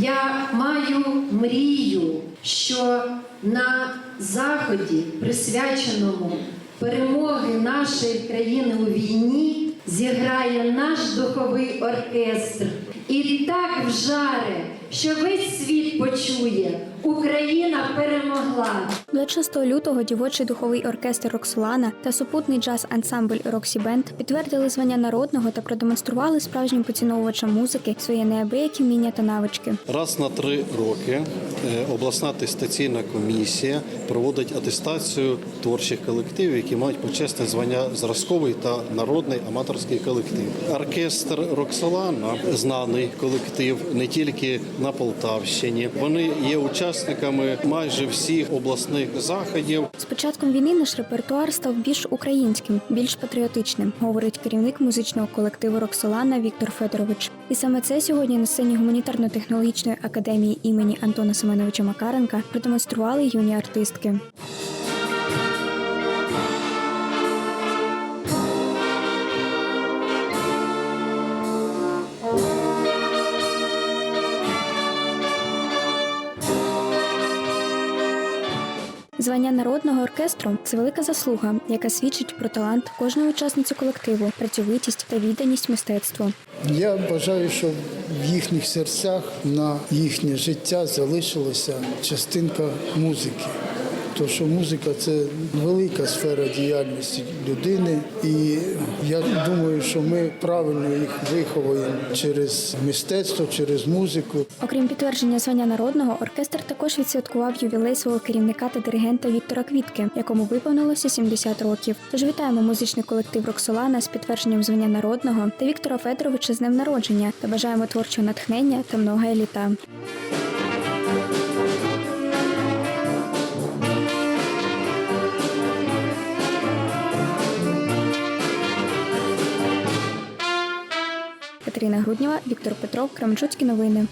Я маю мрію, що на заході, присвяченому перемоги нашої країни у війні, зіграє наш духовий оркестр і так вжаре, що весь світ почує. Україна перемогла. 26 лютого дівочий духовий оркестр Роксолана та супутний джаз-ансамбль Роксі Бенд підтвердили звання народного та продемонстрували справжнім поціновувачам музики своє неабиякі вміння та навички. Раз на три роки е, обласна атестаційна комісія проводить атестацію творчих колективів, які мають почесне звання зразковий та народний аматорський колектив. Оркестр Роксолана знаний колектив не тільки на Полтавщині. Вони є учасниками майже всіх обласних заходів. З початком війни наш репертуар став більш українським, більш патріотичним, говорить керівник музичного колективу Роксолана Віктор Федорович. І саме це сьогодні на сцені гуманітарно-технологічної академії імені Антона Семеновича Макаренка продемонстрували юні артистки. Звання народного оркестру це велика заслуга, яка свідчить про талант кожної учасниці колективу, працьовитість та відданість мистецтву. Я бажаю, щоб в їхніх серцях на їхнє життя залишилася частинка музики. Тому що музика це велика сфера діяльності людини, і я думаю, що ми правильно їх виховуємо через мистецтво, через музику. Окрім підтвердження звання народного, оркестр також відсвяткував ювілей свого керівника та диригента Віктора Квітки, якому виповнилося 70 років. Тож вітаємо музичний колектив Роксолана з підтвердженням звання народного та Віктора Федоровича з днем народження та бажаємо творчого натхнення та много літа. Катерина Груднєва, Віктор Петров, Кременчуцькі новини.